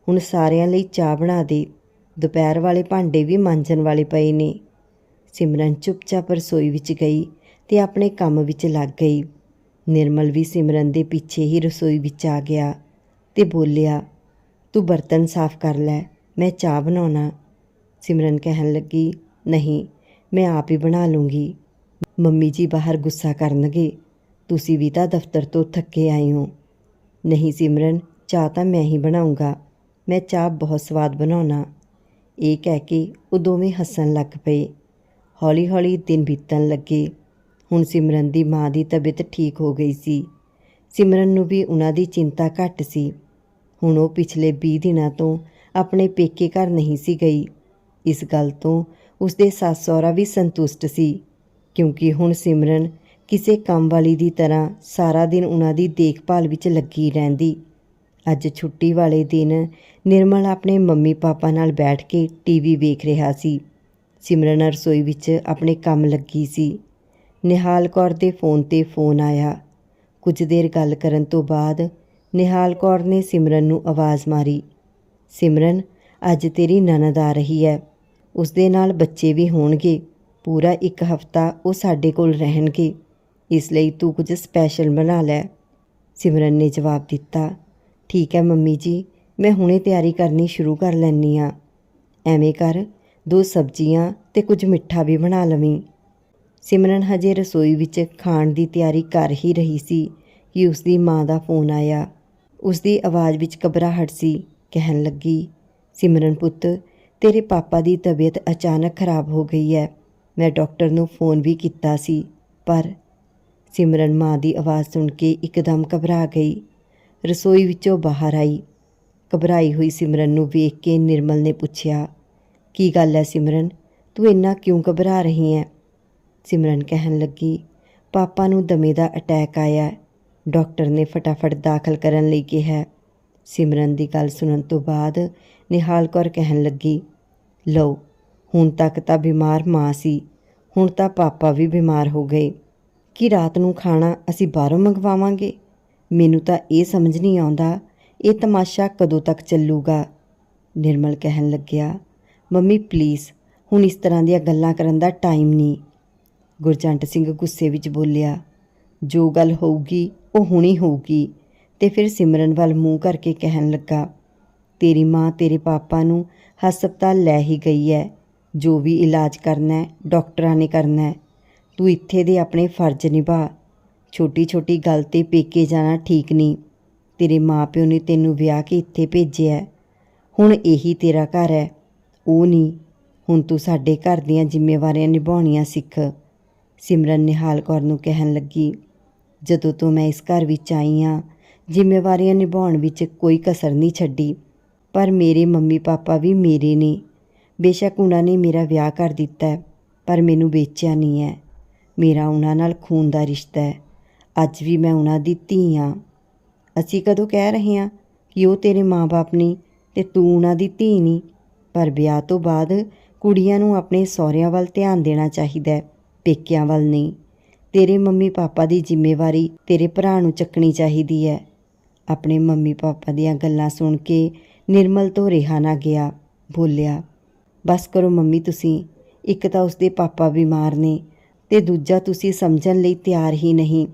ਹੁਣ ਸਾਰਿਆਂ ਲਈ ਚਾਹ ਬਣਾ ਦੇ। ਦੁਪਹਿਰ ਵਾਲੇ ਭਾਂਡੇ ਵੀ ਮਾਂਜਣ ਵਾਲੇ ਪਏ ਨੇ। ਸਿਮਰਨ ਚੁੱਪਚਾਪ ਰਸੋਈ ਵਿੱਚ ਗਈ ਤੇ ਆਪਣੇ ਕੰਮ ਵਿੱਚ ਲੱਗ ਗਈ। ਨਿਰਮਲ ਵੀ ਸਿਮਰਨ ਦੇ ਪਿੱਛੇ ਹੀ ਰਸੋਈ ਵਿੱਚ ਆ ਗਿਆ ਤੇ ਬੋਲਿਆ, ਤੂੰ ਬਰਤਨ ਸਾਫ਼ ਕਰ ਲੈ ਮੈਂ ਚਾਹ ਬਣਾਉਣਾ। ਸਿਮਰਨ ਕਹਿਣ ਲੱਗੀ, ਨਹੀਂ, ਮੈਂ ਆਪ ਹੀ ਬਣਾ ਲੂੰਗੀ। ਮੰਮੀ ਜੀ ਬਾਹਰ ਗੁੱਸਾ ਕਰਨਗੇ। ਤੁਸੀਂ ਵੀ ਤਾਂ ਦਫ਼ਤਰ ਤੋਂ ਥੱਕੇ ਆਏ ਹੋ। ਨਹੀਂ ਸਿਮਰਨ, ਚਾਹ ਤਾਂ ਮੈਂ ਹੀ ਬਣਾਉਂਗਾ। ਮੈਂ ਚਾਹ ਬਹੁਤ ਸਵਾਦ ਬਣਾਉਣਾ। ਇਹ ਕਹਿ ਕੇ ਉਹ ਦੋਵੇਂ ਹੱਸਣ ਲੱਗ ਪਏ। ਹੌਲੀ-ਹੌਲੀ ਦਿਨ ਬੀਤਣ ਲੱਗੇ। ਹੁਣ ਸਿਮਰਨ ਦੀ ਮਾਂ ਦੀ ਤਬੀਅਤ ਠੀਕ ਹੋ ਗਈ ਸੀ। ਸਿਮਰਨ ਨੂੰ ਵੀ ਉਹਨਾਂ ਦੀ ਚਿੰਤਾ ਘੱਟ ਸੀ। ਹੁਣ ਉਹ ਪਿਛਲੇ 20 ਦਿਨਾਂ ਤੋਂ ਆਪਣੇ ਪੇਕੇ ਘਰ ਨਹੀਂ ਸੀ ਗਈ। ਇਸ ਗੱਲ ਤੋਂ ਉਸਦੇ ਸੱਸ ਸਹੁਰਾ ਵੀ ਸੰਤੁਸ਼ਟ ਸੀ, ਕਿਉਂਕਿ ਹੁਣ ਸਿਮਰਨ ਕਿਸੇ ਕੰਮ ਵਾਲੀ ਦੀ ਤਰ੍ਹਾਂ ਸਾਰਾ ਦਿਨ ਉਹਨਾਂ ਦੀ ਦੇਖਭਾਲ ਵਿੱਚ ਲੱਗੀ ਰਹਿੰਦੀ। ਅੱਜ ਛੁੱਟੀ ਵਾਲੇ ਦਿਨ ਨਿਰਮਲ ਆਪਣੇ ਮੰਮੀ ਪਾਪਾ ਨਾਲ ਬੈਠ ਕੇ ਟੀਵੀ ਵੇਖ ਰਿਹਾ ਸੀ। ਸਿਮਰਨ ਰਸੋਈ ਵਿੱਚ ਆਪਣੇ ਕੰਮ ਲੱਗੀ ਸੀ। ਨਿਹਾਲ ਕੌਰ ਦੇ ਫੋਨ ਤੇ ਫੋਨ ਆਇਆ। ਕੁਝ ਦੇਰ ਗੱਲ ਕਰਨ ਤੋਂ ਬਾਅਦ ਨਿਹਾਲ ਕੌਰ ਨੇ ਸਿਮਰਨ ਨੂੰ ਆਵਾਜ਼ ਮਾਰੀ। ਸਿਮਰਨ, ਅੱਜ ਤੇਰੀ ਨਨਦ ਆ ਰਹੀ ਹੈ। ਉਸ ਦੇ ਨਾਲ ਬੱਚੇ ਵੀ ਹੋਣਗੇ। ਪੂਰਾ ਇੱਕ ਹਫਤਾ ਉਹ ਸਾਡੇ ਕੋਲ ਰਹਿਣਗੇ। ਇਸ ਲਈ ਤੂੰ ਕੁਝ ਸਪੈਸ਼ਲ ਬਣਾ ਲੈ। ਸਿਮਰਨ ਨੇ ਜਵਾਬ ਦਿੱਤਾ, ਠੀਕ ਹੈ ਮੰਮੀ ਜੀ, ਮੈਂ ਹੁਣੇ ਤਿਆਰੀ ਕਰਨੀ ਸ਼ੁਰੂ ਕਰ ਲੈਣੀ ਆ ਐਵੇਂ ਕਰ, ਦੋ ਸਬਜ਼ੀਆਂ ਤੇ ਕੁਝ ਮਿੱਠਾ ਵੀ ਬਣਾ ਲਵੀਂ। ਸਿਮਰਨ ਹਜੇ ਰਸੋਈ ਵਿੱਚ ਖਾਣ ਦੀ ਤਿਆਰੀ ਕਰ ਹੀ ਰਹੀ ਸੀ ਕਿ ਉਸ ਦੀ ਮਾਂ ਦਾ ਫੋਨ ਆਇਆ। ਉਸ ਦੀ ਆਵਾਜ਼ ਵਿੱਚ ਘਬਰਾਹਟ ਸੀ। ਕਹਿਣ ਲੱਗੀ, ਸਿਮਰਨ ਪੁੱਤ, ਤੇਰੇ ਪਾਪਾ ਦੀ ਤਬੀਅਤ ਅਚਾਨਕ ਖਰਾਬ ਹੋ ਗਈ ਹੈ ਮੈਂ ਡਾਕਟਰ ਨੂੰ ਫੋਨ ਵੀ ਕੀਤਾ ਸੀ, ਪਰ ਸਿਮਰਨ ਮਾਂ ਦੀ ਆਵਾਜ਼ ਸੁਣ ਕੇ ਇੱਕਦਮ ਘਬਰਾ ਗਈ। ਰਸੋਈ ਵਿੱਚੋਂ ਬਾਹਰ ਆਈ। ਘਬਰਾਈ ਹੋਈ ਸਿਮਰਨ ਨੂੰ ਵੇਖ ਕੇ ਨਿਰਮਲ ਨੇ ਪੁੱਛਿਆ, ਕੀ ਗੱਲ ਹੈ ਸਿਮਰਨ? ਤੂੰ ਇੰਨਾ ਕਿਉਂ ਘਬਰਾ ਰਹੀ ਹੈ ਸਿਮਰਨ ਕਹਿਣ ਲੱਗੀ, ਪਾਪਾ ਨੂੰ ਦਮੇ ਦਾ ਅਟੈਕ ਆਇਆ। ਹੈ। ਡਾਕਟਰ ਨੇ ਫਟਾਫਟ ਦਾਖਲ ਕਰਨ ਲਈ ਕਿਹਾ। ਸਿਮਰਨ ਦੀ ਗੱਲ ਸੁਣਨ ਤੋਂ ਬਾਅਦ ਨਿਹਾਲ ਕੌਰ ਕਹਿਣ ਲੱਗੀ, ਲਓ, ਹੁਣ ਤੱਕ ਤਾਂ ਬਿਮਾਰ ਮਾਂ ਸੀ, ਹੁਣ ਤਾਂ ਪਾਪਾ ਵੀ ਬਿਮਾਰ ਹੋ ਗਏ। ਕਿ ਰਾਤ ਨੂੰ ਖਾਣਾ ਅਸੀਂ ਬਾਹਰੋਂ ਮੰਗਵਾਵਾਂਗੇ? ਮੈਨੂੰ ਤਾਂ ਇਹ ਸਮਝ ਨਹੀਂ ਆਉਂਦਾ, ਇਹ ਤਮਾਸ਼ਾ ਕਦੋਂ ਤੱਕ ਚੱਲੂਗਾ? ਨਿਰਮਲ ਕਹਿਣ ਲੱਗਿਆ, ਮੰਮੀ ਪਲੀਜ਼ ਹੁਣ ਇਸ ਤਰ੍ਹਾਂ ਦੀਆਂ ਗੱਲਾਂ ਕਰਨ ਦਾ ਟਾਈਮ ਨਹੀਂ। ਗੁਰਜੰਟ ਸਿੰਘ ਗੁੱਸੇ ਵਿੱਚ ਬੋਲਿਆ, ਜੋ ਗੱਲ ਹੋਊਗੀ, ਉਹ ਹੁਣੀ ਹੋਊਗੀ। ਤੇ ਫਿਰ ਸਿਮਰਨ ਵੱਲ ਮੂੰਹ ਕਰਕੇ ਕਹਿਣ ਲੱਗਾ, ਤੇਰੀ ਮਾਂ ਤੇਰੇ ਪਾਪਾ ਨੂੰ ਹਸਪਤਾਲ ਲੈ ਹੀ ਗਈ ਹੈ ਜੋ ਵੀ ਇਲਾਜ ਕਰਨਾ ਹੈ ਡਾਕਟਰਾਂ ਨੇ ਕਰਨਾ ਹੈ ਤੂੰ ਇੱਥੇ ਦੇ ਆਪਣੇ ਫਰਜ਼ ਨਿਭਾ। ਛੋਟੀ ਛੋਟੀ ਗੱਲ ਤੇ ਪੇਕੇ ਜਾਣਾ ਠੀਕ ਨਹੀਂ। ਤੇਰੇ ਮਾਪਿਓ ਨੇ ਤੈਨੂੰ ਵਿਆਹ ਕੇ ਇੱਥੇ ਭੇਜਿਆ ਹੁਣ ਇਹੀ ਤੇਰਾ ਘਰ ਹੈ ਉਹ ਨਹੀਂ। ਹੁਣ ਤੂੰ ਸਾਡੇ ਘਰ ਦੀਆਂ ਜ਼ਿੰਮੇਵਾਰੀਆਂ ਨਿਭਾਉਣੀਆਂ ਸਿੱਖ। ਸਿਮਰਨ ਨਿਹਾਲ ਕੌਰ ਨੂੰ ਕਹਿਣ ਲੱਗੀ, ਜਦੋਂ ਤੋਂ ਮੈਂ ਇਸ ਘਰ ਵਿੱਚ ਆਈ ਹਾਂ ਜ਼ਿੰਮੇਵਾਰੀਆਂ ਨਿਭਾਉਣ ਵਿੱਚ ਕੋਈ ਕਸਰ ਨਹੀਂ ਛੱਡੀ। ਪਰ ਮੇਰੇ ਮੰਮੀ ਪਾਪਾ ਵੀ ਮੇਰੇ ਨੇ। ਬੇਸ਼ੱਕ ਉਹਨਾਂ ਨੇ ਮੇਰਾ ਵਿਆਹ ਕਰ ਦਿੱਤਾ ਪਰ ਮੈਨੂੰ ਵੇਚਿਆ ਨਹੀਂ ਹੈ। ਮੇਰਾ ਉਹਨਾਂ ਨਾਲ ਖੂਨ ਦਾ ਰਿਸ਼ਤਾ ਹੈ। ਅੱਜ ਵੀ ਮੈਂ ਉਹਨਾਂ ਦੀ ਧੀ ਹਾਂ। ਅਸੀਂ ਕਦੋਂ ਕਹਿ ਰਹੇ ਹਾਂ ਕਿ ਉਹ ਤੇਰੇ ਮਾਪੇ ਨਹੀਂ ਤੇ ਤੂੰ ਉਹਨਾਂ ਦੀ ਧੀ ਨਹੀਂ ਪਰ ਵਿਆਹ ਤੋਂ ਬਾਅਦ ਕੁੜੀਆਂ ਨੂੰ ਆਪਣੇ ਸਹੁਰਿਆਂ ਵੱਲ ਧਿਆਨ ਦੇਣਾ ਚਾਹੀਦਾ ਹੈ, ਪੇਕਿਆਂ ਵੱਲ ਨਹੀਂ। ਤੇਰੇ ਮੰਮੀ ਪਾਪਾ ਦੀ ਜ਼ਿੰਮੇਵਾਰੀ ਤੇਰੇ ਭਰਾ ਨੂੰ ਚੱਕਣੀ ਚਾਹੀਦੀ ਹੈ। ਆਪਣੇ ਮੰਮੀ ਪਾਪਾ ਦੀਆਂ ਗੱਲਾਂ ਸੁਣ ਕੇ ਨਿਰਮਲ ਤੋਂ ਰਿਹਾ ਨਾ ਗਿਆ, ਬੋਲਿਆ, ਬਸ ਕਰੋ ਮੰਮੀ ਤੁਸੀਂ, ਇੱਕ ਤਾਂ ਉਸਦੇ ਪਾਪਾ ਬਿਮਾਰ ਨੇ ਤੇ ਦੂਜਾ ਤੁਸੀਂ ਸਮਝਣ ਲਈ ਤਿਆਰ ਹੀ ਨਹੀਂ।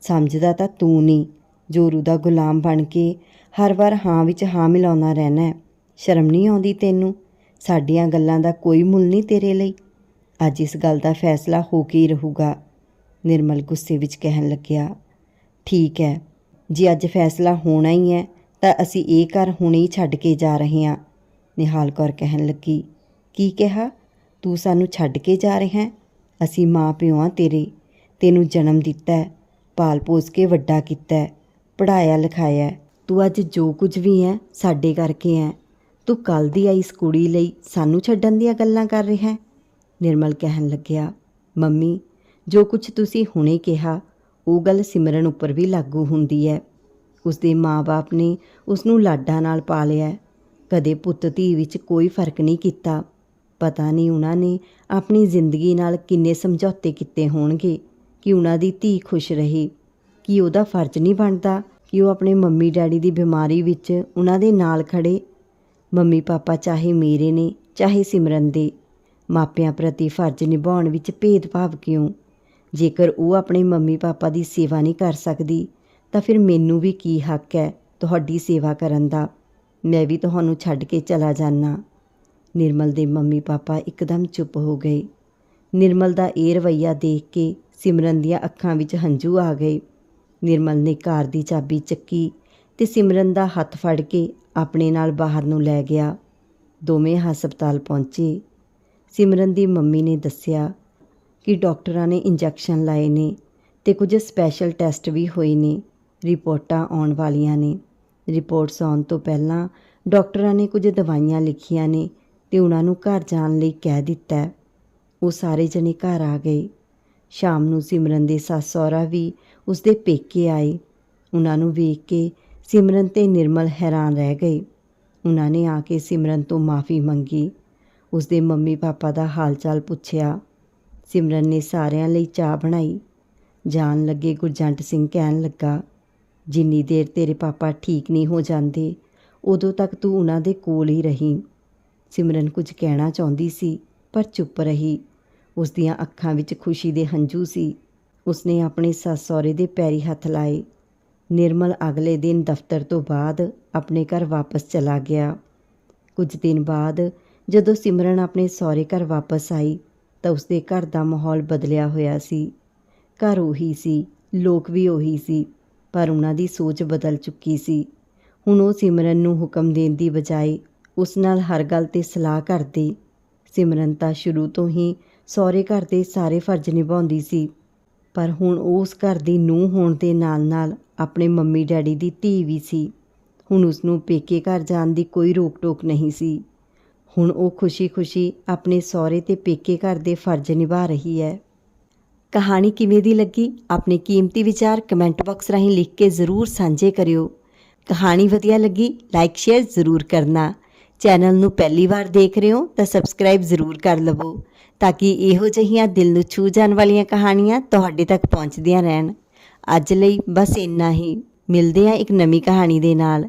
ਸਮਝਦਾ ਤਾਂ ਤੂੰ ਨਹੀਂ, ਜੋਰੂ ਦਾ ਗੁਲਾਮ ਬਣ ਕੇ ਹਰ ਵਾਰ ਹਾਂ ਵਿੱਚ ਹਾਂ ਮਿਲਾਉਣਾ ਰਹਿਣਾ ਸ਼ਰਮ ਨਹੀਂ ਆਉਂਦੀ ਤੈਨੂੰ? ਸਾਡੀਆਂ ਗੱਲਾਂ ਦਾ ਕੋਈ ਮੁੱਲ ਨਹੀਂ ਤੇਰੇ ਲਈ? ਅੱਜ ਇਸ ਗੱਲ ਦਾ ਫੈਸਲਾ ਹੋ ਕੇ ਹੀ ਰਹੂਗਾ। ਨਿਰਮਲ ਗੁੱਸੇ ਵਿੱਚ ਕਹਿਣ ਲੱਗਿਆ, ਠੀਕ ਹੈ ਜੇ ਅੱਜ ਫੈਸਲਾ ਹੋਣਾ ਹੀ ਹੈ, ਤਾਂ ਅਸੀਂ ਇਹ ਘਰ ਹੁਣੇ ਹੀ ਛੱਡ ਕੇ ਜਾ ਰਹੇ ਹਾਂ। ਨਿਹਾਲ ਕੌਰ ਕਹਿਣ ਲੱਗੀ, ਕੀ ਕਿਹਾ? ਤੂੰ ਸਾਨੂੰ ਛੱਡ ਕੇ ਜਾ ਰਿਹਾ ਹੈ? ਅਸੀਂ ਮਾਂ ਪਿਓ ਹਾਂ ਤੇਰੇ। ਤੈਨੂੰ ਜਨਮ ਦਿੱਤਾ ਪਾਲ ਪੋਸ ਕੇ ਵੱਡਾ ਕੀਤਾ ਹੈ ਪੜਾਇਆ ਲਿਖਾਇਆ ਤੂੰ ਅੱਜ ਜੋ ਕੁਝ ਵੀ ਹੈ, ਸਾਡੇ ਕਰਕੇ ਹੈ। ਤੂੰ ਕੱਲ ਦੀ ਆਈ ਇਸ ਕੁੜੀ ਲਈ ਸਾਨੂੰ ਛੱਡਣ ਦੀਆਂ ਗੱਲਾਂ ਕਰ ਰਿਹਾ ਹੈ? ਨਿਰਮਲ ਕਹਿਣ ਲੱਗਿਆ, ਮੰਮੀ, ਜੋ ਕੁਝ ਤੁਸੀਂ ਹੁਣੇ ਕਿਹਾ ਉਹ ਗੱਲ ਸਿਮਰਨ ਉੱਪਰ ਵੀ ਲਾਗੂ ਹੁੰਦੀ ਹੈ। ਉਸਦੇ ਮਾਪੇ ਨੇ ਉਸ ਨੂੰ ਲਾਡਾਂ ਨਾਲ ਪਾਲਿਆ ਹੈ। ਕਦੇ ਪੁੱਤ ਧੀ ਵਿੱਚ ਕੋਈ ਫ਼ਰਕ ਨਹੀਂ ਕੀਤਾ। ਪਤਾ ਨਹੀਂ ਉਹਨਾਂ ਨੇ ਆਪਣੀ ਜ਼ਿੰਦਗੀ ਨਾਲ ਕਿੰਨੇ ਸਮਝੌਤੇ ਕੀਤੇ ਹੋਣਗੇ ਕਿ ਉਹਨਾਂ ਦੀ ਧੀ ਖੁਸ਼ ਰਹੇ। ਕਿ ਉਹਦਾ ਫਰਜ਼ ਨਹੀਂ ਬਣਦਾ ਕਿ ਉਹ ਆਪਣੇ ਮੰਮੀ ਡੈਡੀ ਦੀ ਬਿਮਾਰੀ ਵਿੱਚ ਉਹਨਾਂ ਦੇ ਨਾਲ ਖੜੇ ਮੰਮੀ ਪਾਪਾ ਚਾਹੇ ਮੇਰੇ ਨੇ, ਚਾਹੇ ਸਿਮਰਨ ਦੇ। ਮਾਪਿਆਂ ਪ੍ਰਤੀ ਫਰਜ਼ ਨਿਭਾਉਣ ਵਿੱਚ ਭੇਦਭਾਵ ਕਿਉਂ? ਜੇਕਰ ਉਹ ਆਪਣੇ ਮੰਮੀ ਪਾਪਾ ਦੀ ਸੇਵਾ ਨਹੀਂ ਕਰ ਸਕਦੀ, ਤਾਂ ਫਿਰ ਮੈਨੂੰ ਵੀ ਕੀ ਹੱਕ ਹੈ ਤੁਹਾਡੀ ਸੇਵਾ ਕਰਨ ਦਾ? ਮੈਂ ਵੀ ਤੁਹਾਨੂੰ ਛੱਡ ਕੇ ਚਲਾ ਜਾਣਾ ਨਿਰਮਲ ਦੇ ਮੰਮੀ ਪਾਪਾ ਇੱਕਦਮ ਚੁੱਪ ਹੋ ਗਏ। ਨਿਰਮਲ ਦਾ ਇਹ ਰਵੱਈਆ ਦੇਖ ਕੇ ਸਿਮਰਨ ਦੀਆਂ ਅੱਖਾਂ ਵਿੱਚ ਹੰਝੂ ਆ ਗਏ। ਨਿਰਮਲ ਨੇ ਕਾਰ ਦੀ ਚਾਬੀ ਚੱਕੀ ਤੇ ਸਿਮਰਨ ਦਾ ਹੱਥ ਫੜ ਕੇ ਆਪਣੇ ਨਾਲ ਬਾਹਰ ਨੂੰ ਲੈ ਗਿਆ। ਦੋਵੇਂ ਹਸਪਤਾਲ ਪਹੁੰਚੇ। ਸਿਮਰਨ ਦੀ ਮੰਮੀ ਨੇ ਦੱਸਿਆ ਕਿ ਡਾਕਟਰਾਂ ਨੇ ਇੰਜੈਕਸ਼ਨ ਲਾਏ ਨੇ ਤੇ ਕੁਝ ਸਪੈਸ਼ਲ ਟੈਸਟ ਵੀ ਹੋਏ ਨੇ, ਰਿਪੋਰਟਾਂ ਆਉਣ ਵਾਲੀਆਂ ਨੇ। ਰਿਪੋਰਟਸ ਆਉਣ ਤੋਂ ਪਹਿਲਾਂ ਡਾਕਟਰਾਂ ਨੇ ਕੁਝ ਦਵਾਈਆਂ ਲਿਖੀਆਂ ਨੇ ਤੇ ਉਹਨਾਂ ਨੂੰ ਘਰ ਜਾਣ ਲਈ ਕਹਿ ਦਿੱਤਾ। ਉਹ ਸਾਰੇ ਜਣੇ ਘਰ ਆ ਗਏ। ਸ਼ਾਮ ਨੂੰ ਸਿਮਰਨ ਦੇ ਸੱਸ ਸਹੁਰਾ ਵੀ ਉਸਦੇ ਪੇਕੇ ਆਏ। ਉਹਨਾਂ ਨੂੰ ਵੇਖ ਕੇ ਸਿਮਰਨ ਤੇ ਨਿਰਮਲ ਹੈਰਾਨ ਰਹਿ ਗਏ। ਉਹਨਾਂ ਨੇ ਆ ਕੇ ਸਿਮਰਨ ਤੋਂ ਮਾਫੀ ਮੰਗੀ। ਉਸਦੇ ਮੰਮੀ ਪਾਪਾ ਦਾ ਹਾਲ ਚਾਲ ਪੁੱਛਿਆ। ਸਿਮਰਨ ਨੇ ਸਾਰਿਆਂ ਲਈ ਚਾਹ ਬਣਾਈ। ਜਾਣ ਲੱਗੇ ਗੁਰਜੰਟ ਸਿੰਘ ਕਹਿਣ ਲੱਗਾ, ਜਿੰਨੀ ਦੇਰ ਤੇਰੇ ਪਾਪਾ ਠੀਕ ਨਹੀਂ ਹੋ ਜਾਂਦੇ, ਉਦੋਂ ਤੱਕ ਤੂੰ ਉਹਨਾਂ ਦੇ ਕੋਲ ਹੀ ਰਹੀਂ। ਸਿਮਰਨ ਕੁਝ ਕਹਿਣਾ ਚਾਹੁੰਦੀ ਸੀ, ਪਰ ਚੁੱਪ ਰਹੀ। ਉਸ ਦੀਆਂ ਅੱਖਾਂ ਵਿੱਚ ਖੁਸ਼ੀ ਦੇ ਹੰਝੂ ਸੀ। ਉਸਨੇ ਆਪਣੇ ਸੱਸ ਸਹੁਰੇ ਦੇ ਪੈਰੀ ਹੱਥ ਲਾਏ। ਨਿਰਮਲ ਅਗਲੇ ਦਿਨ ਦਫ਼ਤਰ ਤੋਂ ਬਾਅਦ ਆਪਣੇ ਘਰ ਵਾਪਸ ਚਲਾ ਗਿਆ। ਕੁਝ ਦਿਨ ਬਾਅਦ ਜਦੋਂ ਸਿਮਰਨ ਆਪਣੇ ਸਹੁਰੇ ਘਰ ਵਾਪਸ ਆਈ ਤਾਂ ਉਸਦੇ ਘਰ ਦਾ ਮਾਹੌਲ ਬਦਲਿਆ ਹੋਇਆ ਸੀ। ਘਰ ਉਹੀ ਸੀ, ਲੋਕ ਵੀ ਉਹੀ ਸੀ, ਪਰ ਉਹਨਾਂ ਦੀ ਸੋਚ ਬਦਲ ਚੁੱਕੀ ਸੀ। ਹੁਣ ਉਹ ਸਿਮਰਨ ਨੂੰ ਹੁਕਮ ਦੇਣ ਦੀ ਬਜਾਏ ਉਸ ਨਾਲ ਹਰ ਗੱਲ ਤੇ ਸਲਾਹ ਕਰਦੀ। ਸਿਮਰਨ ਤਾਂ ਸ਼ੁਰੂ ਤੋਂ ਹੀ ਸਹੁਰੇ ਘਰ ਦੇ ਸਾਰੇ ਫਰਜ਼ ਨਿਭਾਉਂਦੀ ਸੀ, ਪਰ ਹੁਣ ਉਹ ਉਸ ਘਰ ਦੀ ਨੂੰਹ ਹੋਣ ਦੇ ਨਾਲ-ਨਾਲ ਆਪਣੇ ਮੰਮੀ ਡੈਡੀ ਦੀ ਧੀ ਵੀ ਸੀ। ਹੁਣ ਉਸ ਨੂੰ ਪੇਕੇ ਘਰ ਜਾਣ ਦੀ ਕੋਈ ਰੋਕ-ਟੋਕ ਨਹੀਂ ਸੀ। ਹੁਣ ਉਹ ਖੁਸ਼ੀ-ਖੁਸ਼ੀ ਆਪਣੇ ਸਹੁਰੇ ਤੇ ਪੇਕੇ ਘਰ ਦੇ ਫਰਜ਼ ਨਿਭਾ ਰਹੀ ਹੈ। ਕਹਾਣੀ ਕਿਵੇਂ ਦੀ ਲੱਗੀ? ਆਪਣੇ ਕੀਮਤੀ ਵਿਚਾਰ ਕਮੈਂਟ ਬਾਕਸ ਰਾਹੀਂ ਲਿਖ ਕੇ ਜ਼ਰੂਰ ਸਾਂਝੇ ਕਰਿਓ। ਕਹਾਣੀ ਵਧੀਆ ਲੱਗੀ? ਲਾਈਕ, ਸ਼ੇਅਰ ਜ਼ਰੂਰ ਕਰਨਾ। ਚੈਨਲ ਨੂੰ ਪਹਿਲੀ ਵਾਰ ਦੇਖ ਰਹੇ ਹੋ ਤਾਂ ਸਬਸਕ੍ਰਾਈਬ ਜ਼ਰੂਰ ਕਰ ਲਵੋ ਤਾਂ ਕਿ ਇਹੋ ਜਿਹੀਆਂ ਦਿਲ ਨੂੰ ਛੂ ਜਾਣ ਵਾਲੀਆਂ ਕਹਾਣੀਆਂ ਤੁਹਾਡੇ ਤੱਕ ਪਹੁੰਚਦੀਆਂ ਰਹਿਣ। ਅੱਜ ਲਈ ਬਸ ਇੰਨਾ ਹੀ। ਮਿਲਦੇ ਹਾਂ ਇੱਕ ਨਵੀਂ ਕਹਾਣੀ ਦੇ ਨਾਲ।